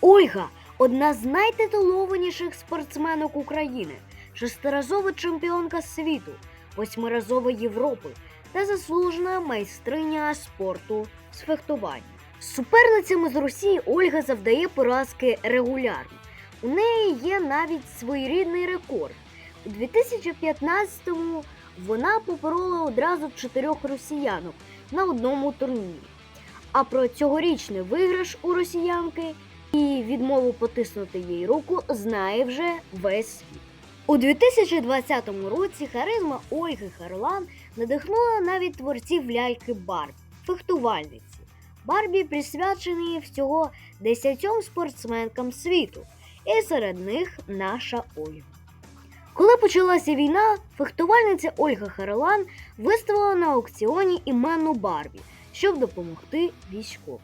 Ольга одна з найтитулованіших спортсменок України, шестиразова чемпіонка світу, восьмиразова Європи та заслужена майстриня спорту з фехтування. Суперницями з Росії Ольга завдає поразки регулярно. У неї є навіть своєрідний рекорд. У 2015-му вона поборола одразу чотирьох росіянок на одному турнірі. А про цьогорічний виграш у росіянки і відмову потиснути їй руку знає вже весь світ. У 2020 році харизма Ольги Харлан надихнула навіть творців ляльки Барбі, фехтувальниці. Барбі присвячені всього 10 спортсменкам світу, і серед них наша Ольга. Коли почалася війна, фехтувальниця Ольга Харлан виставила на аукціоні іменну Барбі, щоб допомогти військовим.